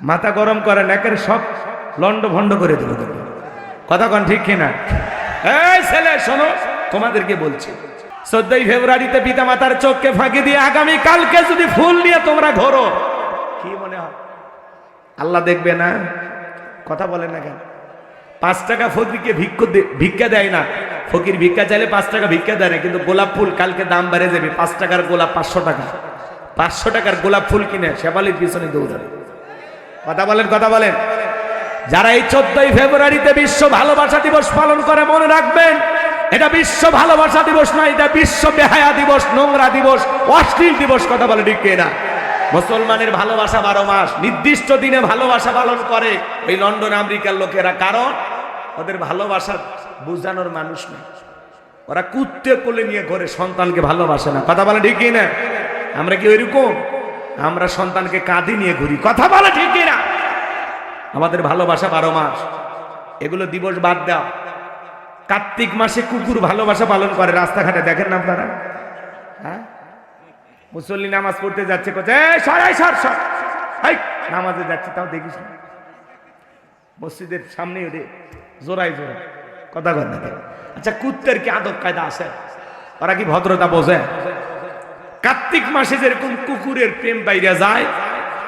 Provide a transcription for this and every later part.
মাথা গরম করে, নাকের সব লন্ড ভন্ড করে দেবো তোকে। কথা কন ঠিক কিনা? এই ছেলে, শোনো, তোমাদেরকে বলছি। চোদ্দই ফেব্রুয়ারিতে পিতা মাতার চোখকে ফাঁকি দিয়ে আগামী কালকে যদি ফুল নিয়ে তোমরা ঘোরো, কি মনে হয়? আল্লাহ দেখবে না? কথা বলে না কেন? পাঁচ টাকা ফকিরকে ভিক্ষ ভিক্ষা দেয় না। ফকির ভিক্ষা চাইলে পাঁচ টাকা ভিক্ষা দেয় না, কিন্তু গোলাপ ফুল কালকে দাম বেড়ে যাবে। পাঁচ টাকার গোলাপ পাঁচশো টাকা। পাঁচশো টাকার গোলাপ ফুল কিনে শেফালির পিছনে দৌড়াবে। কথা বলেন কথা বলেন। যারা এই চোদ্দই ফেব্রুয়ারিতে বিশ্ব ভালোবাসা দিবস পালন করে, মনে রাখবেন, এটা বিশ্ব ভালোবাসা দিবস নয়, এটা বিশ্ব বেহায়া দিবস, নোংরা দিবস, অশ্লীল দিবস, কথা বলে ঠিক না মুসলমানের ভালোবাসা বারো মাস, নির্দিষ্ট দিনে ভালোবাসা পালন করে ওই লন্ডন আমেরিকার লোকেরা। কারণ ওদের ভালোবাসা বুঝানোর মানুষ নেই। ওরা কুত্তে কোলে নিয়ে ঘরে, সন্তানকে ভালোবাসে না, কথা বলে ঠিকই না আমরা কি ওইরকম? আমরা সন্তানকে কাঁধে নিয়ে ঘুরি। কথা বলে ঠিকই না আমাদের ভালোবাসা বারো মাস। এগুলো দিবস বাদ দাও। কার্তিক মাসে কুকুর ভালোবাসা পালন করে রাস্তাঘাটে দেখেন না আপনারা? হ্যাঁ? মুসল্লি নামাজ পড়তে যাচ্ছে কোথায় "এই, সর, সর, নামাজে যাচ্ছে তাও দেখিস না। মসজিদের সামনে ওরে জোড়াই জোড়াই কথা কর আচ্ছা কুত্তের কি আদব কায়দা আছে? ওরা কি ভদ্রতা বোঝে? কার্তিক মাসে যেরকম কুকুরের প্রেম বাইরে যায়,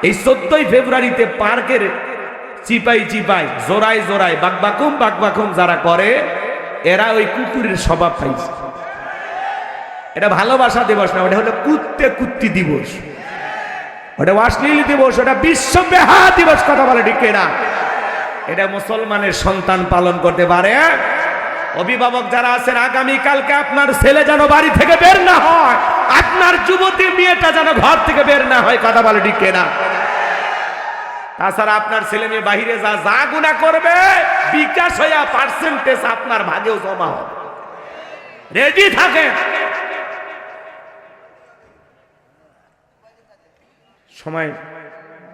এই চোদ্দই ফেব্রুয়ারিতে পার্কের চিপাই চিপাই, জোড়াই জোড়াই বাকবাকুম বাকবাকুম যারা করে, এরা ওই কুকুরের স্বভাব পাইছে। এটা ভালোবাসা দিবস না, ওটা হলো কুত্তে কুত্তি দিবস। ওটা অশ্লীল দিবস, ওটা বিশ্ব বেহা দিবস, কথা বলে ঠিক না এটা মুসলমানের সন্তান পালন করতে পারে। অভিভাবক যারা আছেন আগামী কালকে আপনার ছেলে যেন বাড়ি থেকে বের না হয় আপনার যুবতী মেয়েটা যেন ঘর থেকে বের না হয়, কথা বলে ঠিক না তাছাড়া আপনার ছেলে মেয়ে বাহিরে যা যা গুণা করবে, বিকাশ হইয়া পার্সেন্টেজ আপনার ভাগেও জমা হবে। রেডি থাকেন? সময়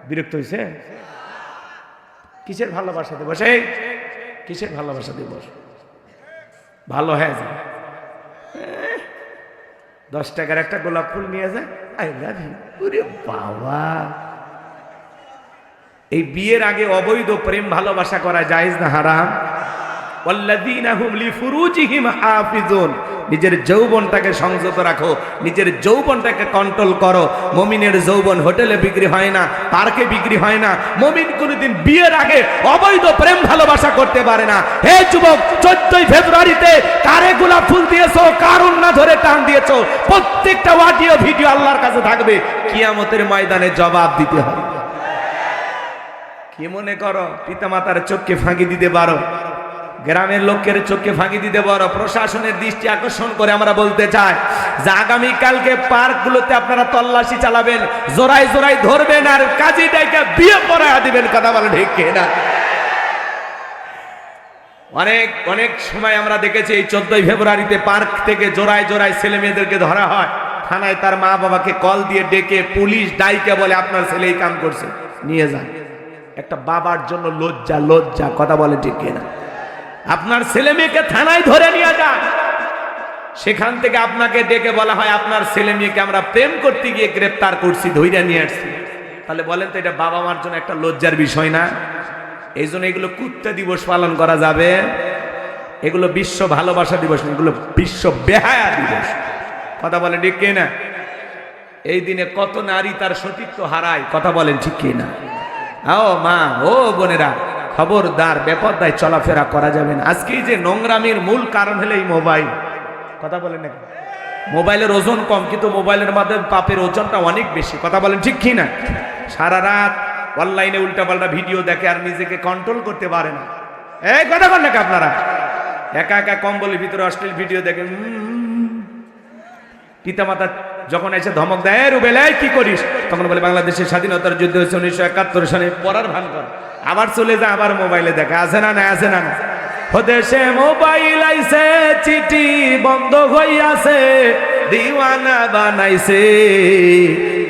বিরক্ত হয়েছে কিসের ভালোবাসা দিবস এই কিসের ভালোবাসা দিবস ভালো হয়ে যায় দশ টাকার একটা গোলাপ ফুল নিয়ে যায়। আই লাভ ইউ বাবা। এই বিয়ের আগে অবৈধ প্রেম ভালোবাসা করা যায় না হারাম? নিজের যৌবনটাকে সংযত রাখো, নিজের যৌবনটাকে কন্ট্রোল করো। মমিনের যৌবন হোটেলে বিক্রি হয় না, পার্কে বিক্রি হয় না। মমিন কোনোদিন বিয়ের আগে অবৈধ প্রেম ভালোবাসা করতে পারে না। হে যুবক, চোদ্দই ফেব্রুয়ারিতে কারে গোলাপ ফুল দিয়েছ, কার না ধরে টান দিয়েছ? প্রত্যেকটা অডিও ভিডিও আল্লাহর কাছে থাকবে। কিয়ামতের ময়দানে জবাব দিতে হবে। কি মনে করো, পিতামাতার চোখকে ফাঁকি দিতে পারো? গ্রামের লোকের চোখকে ফাঁকি দিতে পারো। প্রশাসনের দৃষ্টি আকর্ষণ করে আমরা বলতে চাই, যে আগামী কালকে পার্কগুলোতে আপনারা তল্লাশি চালাবেন জোড়াই জোড়াই ধরবেন আর কাজী ডাইকা বিয়ে পড়ায় দিবেন, কথা বলে ঠিক না অনেক অনেক সময় আমরা দেখেছি এই চোদ্দই ফেব্রুয়ারিতে পার্ক থেকে জোড়ায় জোড়ায় ছেলে মেয়েদেরকে ধরা হয়। থানায় তার মা বাবাকে কল দিয়ে ডেকে পুলিশ ডাইকে বলে, আপনার ছেলে এই কাম করছে, নিয়ে যান। একটা বাবার জন্য লজ্জা লজ্জা, কথা বলে ঠিক কিনা? আপনার ছেলে মেয়েকে থানায় ধরে নিয়ে যান। সেখান থেকে আপনাকে ডেকে বলা হয়, আপনার ছেলে মেয়েকে আমরা প্রেম করতে গিয়ে গ্রেপ্তার করছি ধৈর্য নিয়ে আসছি। তাহলে বলেন তো, এটা বাবা মার জন্য একটা লজ্জার বিষয় না? এই জন্য এগুলো কুত্তা দিবস পালন করা যাবে। এগুলো বিশ্ব ভালোবাসা দিবস এগুলো বিশ্ব বেহায়া দিবস। কথা বলেন ঠিক কে না এই দিনে কত নারী তার সতীত্ব হারায়, কথা বলেন ঠিক কে না ও মা, ও বোনেরা খবরদার বেপরদায় চলাফেরা করা যাবে না। আজকেই যে নোংরামির মূল কারণ হলো এই মোবাইল। কথা বলেন না মোবাইলের ওজন কম, কিন্তু মোবাইলের মাধ্যমে পাপের ওজনটা অনেক বেশি। কথা বলেন ঠিক কি না? সারা রাত অনলাইনে উল্টাপাল্টা ভিডিও দেখে আর নিজেকে কন্ট্রোল করতে পারে না। এই কথা বলেন নাকি আপনারা? একা একা কম্বলের ভিতরে অশ্লীল ভিডিও দেখে পিতামাতা যখন এসে ধমক দেয়, "এই রুবেল, এই কি করিস? তখন বলে, বাংলাদেশের স্বাধীনতার যুদ্ধ হয়েছে উনিশশো একাত্তর সালে, পড়ার ভান কর। আবার চলে যা, আবার মোবাইলে দেখা। আছে না না আছে না না দেশে মোবাইল আইছে, চিঠি বন্ধ বন্ধ হইয়াছে, দিওয়ানা বানাইছে।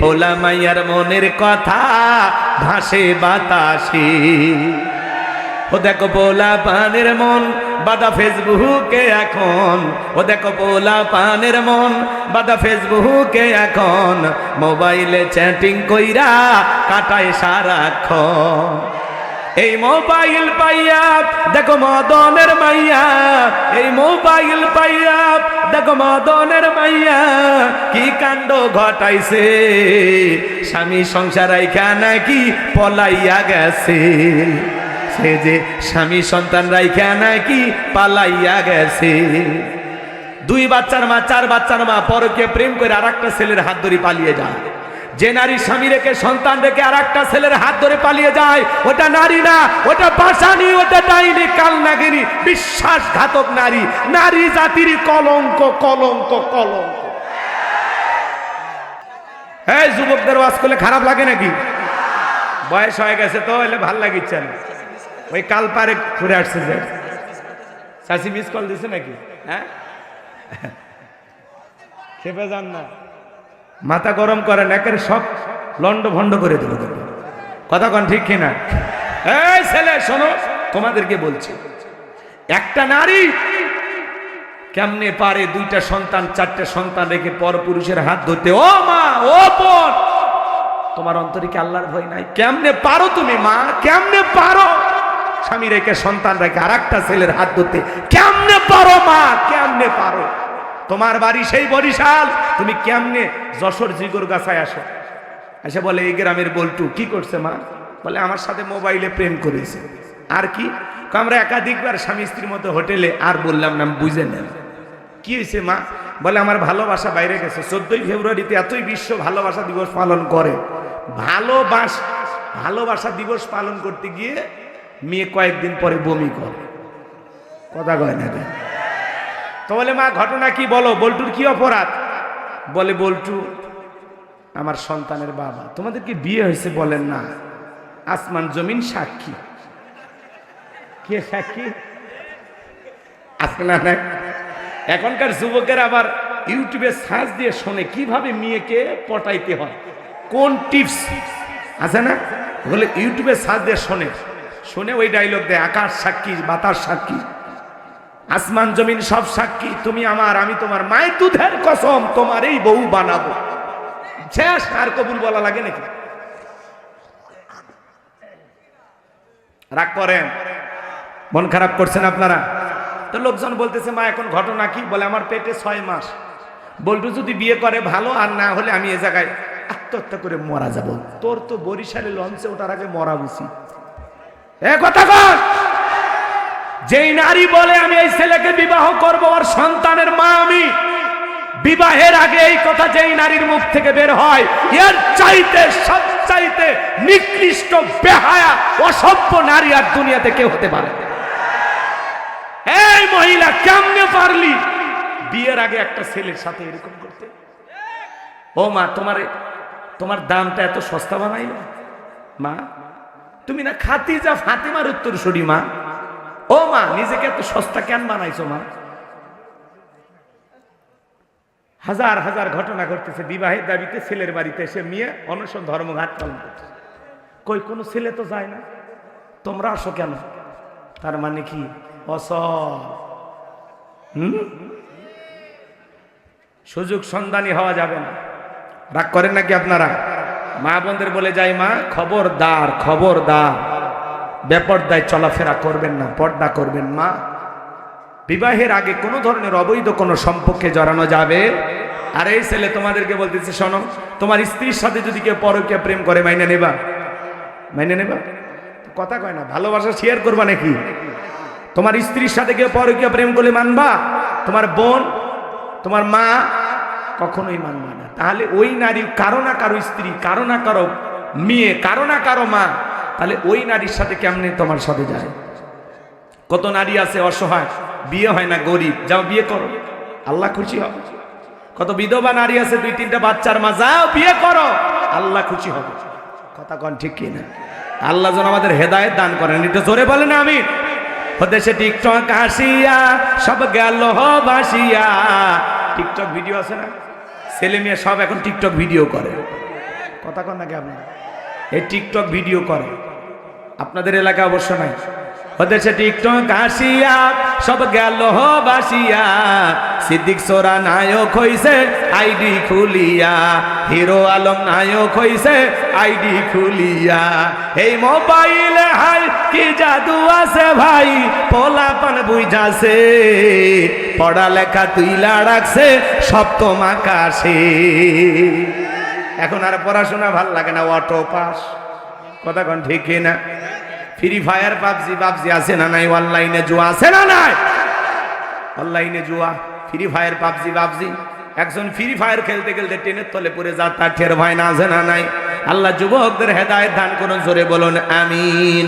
পোলা মাইয়ার মনের কথা ভাসে বাতাসে? ও দেখো পোলা পানের মন, বাদা ফেসবুকে এখন। ও দেখো পোলা পানের মন, বাদা ফেসবুকে এখন। মোবাইলে চ্যাটিং কইরা কাটায় সারাক্ষণ। এই মোবাইল পাইয়া, দেখো মদনের মাইয়া। এই মোবাইল পাইয়া, দেখো মদনের মাইয়া। কি কাণ্ড ঘটাইছে? স্বামী সংসার রাইখা নাকি পলাইয়া গেছে। সে যে স্বামী সন্তান রাইখা নাকি পালাইয়া গেছে। দুই বাচ্চার মা, চার বাচ্চার মা, পরকে প্রেম করে আর একটা ছেলের হাত ধরে পালিয়ে যায়। যে নারী স্বামী রেখে সন্তান রেখে আর একটা ছেলের হাত ধরে পালিয়ে যায়, ওটা নারী না, ওটা পাশানি ওটা ডাইনি, কালনাগিনী, বিশ্বাসঘাতক নারী। নারী জাতির কলঙ্ক কলঙ্ক কলঙ্ক। এই যুবকদের ওয়াজ করলে খারাপ লাগে নাকি? বয়স হয়ে গেছে তো, এলে ভালো লাগিচ্ছে না। ওই কাল পারে ঘুরে আসছে যে। চাষি মিস কল দিছে নাকি? হ্যাঁ? খেপে যান না। মাথা গরম করেন একের সব লন্ড ভন্ড করে তোকে। কথা কন ঠিক কিনা? এই ছেলে, শোনো, তোমাদেরকে বলছি, একটা নারী কেমনে পারে দুইটা সন্তান, চারটে সন্তান রেখে পর পুরুষের হাত ধরতে? ও মা, ও বোন, তোমার অন্তরে কি আল্লাহর ভয় নাই? কেমনে পারো তুমি মা? কেমনে পারো স্বামী রেখে সন্তান রেখে আর একটা ছেলের হাত ধরতে? কেমনে পারো মা? কেমনে পারো? তোমার বাড়ি সেই বরিশাল? তুমি কেমনে যশোর জিগর গাছায় আসো? এসে বলে, এই গ্রামের বল্টু, কি করছে মা? বলে, আমার সাথে মোবাইলে প্রেম করেছে। আর কি? আমরা একাধিকবার স্বামী স্ত্রীর মতো হোটেলে, আর বললাম না বুঝে নেন কি হয়েছে মা? বলে, আমার ভালোবাসা বাইরে গেছে। চোদ্দই ফেব্রুয়ারিতে এতই বিশ্ব ভালোবাসা দিবস পালন করে। ভালোবাস, ভালোবাসা দিবস পালন করতে গিয়ে মেয়ে কয়েকদিন পরে বমি করে। কথা কয় না। তো বলে, মা, ঘটনা কি বলো? বল্টুর কি অপরাধ? বলে, বল্টু, আমার সন্তানের বাবা। তোমাদের কি বিয়ে হয়েছে বলেন না? আসমান জমিন সাক্ষী। কে সাক্ষী? আজকে না, এখনকার যুবকের আবার ইউটিউবে সার্চ দিয়ে শোনে, কীভাবে মেয়েকে পটাইতে হয়? কোন টিপস? আছে না? বলে, ইউটিউবে সার্চ দিয়ে শোনে। শুনে ওই ডায়লগ দেয়, আকাশ সাক্ষী, বাতাস সাক্ষী। আসমান জমিন সব সাক্ষী, তুমি আমার, আমি তোমার মায়ের দুধের কসম তোমার এই বউ বানাবো। শেষ আর কবুল বলা লাগে নাকি? রাগ করেন? মন খারাপ করছেন আপনারা? তো লোকজন বলতেছে, মা, এখন ঘটনা কি? বলে, আমার পেটে ছয় মাস। বলটু যদি বিয়ে করে ভালো, আর না হলে আমি এ জায়গায় আত্মহত্যা করে মরা যাব। তোর তো বরিশালে লঞ্চে ওঠার আগে মরা উচিত। এ কথা কর যেই নারী বলে, আমি এই ছেলেকে বিবাহ করব, ওর সন্তানের মা আমি। বিবাহের আগে এই কথা যেই নারীর মুখ থেকে বের হয়, এর চাইতে সব চাইতে নিকৃষ্ট, বেহায়া, অসভ্য নারী আর দুনিয়াতে কেউ হতে পারে। এই মহিলা, কেমনে পারলি? বিয়ের আগে একটা ছেলের সাথে এরকম করতে। ও মা, তোমার তোমার দামটা এত সস্তা বানাইল? মা, তুমি না খাতিজা ফাতিমার উত্তর সরি মা। ও মা, নিজেকে এত সস্তা কেন বানাইছো মা? হাজার হাজার ঘটনা ঘটতেছে, বিবাহের দাবিতে ছেলের বাড়িতে এসে মেয়ে অনশন ধর্মঘাট পালন করতেছে কই, কোনো ছেলে তো যায় না? তোমরা আসো কেন? তার মানে কি? অসল হুম? সুযোগ সন্ধানী হওয়া যাবে না। রাগ করেন নাকি আপনারা? মা বোনদের বলে যাই মা, খবরদার খবরদার। বেপর্দায় চলাফেরা করবেন না, পর্দা করবেন মা বিবাহের আগে কোনো ধরনের অবৈধ কোনো সম্পর্কে জড়ানো যাবে? আর এই ছেলে তোমাদেরকে বলতেছে, শোনো, তোমার স্ত্রীর সাথে যদি কেউ পরকে প্রেম করে, মাইনে নেবা? মাইনে নেবা? কথা কয় না, ভালোবাসা শেয়ার করবা নাকি? তোমার স্ত্রীর সাথে কেউ পরকীয় প্রেম করলে মানবা? তোমার বোন, তোমার মা কখনোই মানবা না। তাহলে ওই নারী কারও না কারও স্ত্রী, কারও না কারও মেয়ে, কারও না কারও মা তাহলে ওই নারীর সাথে কেমনে তোমার সাথে যায়? কত নারী আছে অসহায়, বিয়ে হয় না, গরিব। যাও বিয়ে করো। আল্লাহ খুশি হবে কত বিধবা নারী আছে, দুই তিনটা বাচ্চার মা, যাও বিয়ে করো। আল্লাহ খুশি হবে। কথা কন ঠিক কিনা আল্লাহ যেন আমাদের হেদায়েত দান করেন। এটা জোরে বলেন আমি দেশে টিকটক আসিয়া, সব গেল বাসিয়া। টিকটক ভিডিও আছে না? ছেলে মেয়ে সব এখন টিকটক ভিডিও করে। কথা কন নাকি আপনার এই টিকটক ভিডিও করে। আপনাদের এলাকা অবশ্য নাই। ওদেশে টিকটক আসিয়া সব গেল বাসিয়া। সিদ্দিক সোরা নায়ক হইছে, আইডি খুলিয়া। হিরো আলম নায়ক হইছে, আইডি খুলিয়া। এই মোবাইলে হাই, কি জাদু আছে ভাই? পোলাপান বুঝাছে, পড়ালেখা তুইলা রাখছে, সপ্তম আকাশে। এখন আর পড়াশোনা ভালো লাগে না, অটো পাস। কথা কোন ঠিক না ফ্রি ফায়ার, পাবজি পাবজি আছে না নাই? অনলাইনে জুয়া আছে না নাই? অনলাইনে জুয়া, ফ্রি ফায়ার, পাবজি পাবজি। একজন ফ্রি ফায়ার খেলতে খেলতে টেনের তলে পড়ে যা তার ঠের ভাই না আছে না নাই? আল্লাহ যুবকদের হেদায়ত দান করুন, জোরে বলুন, আমিন।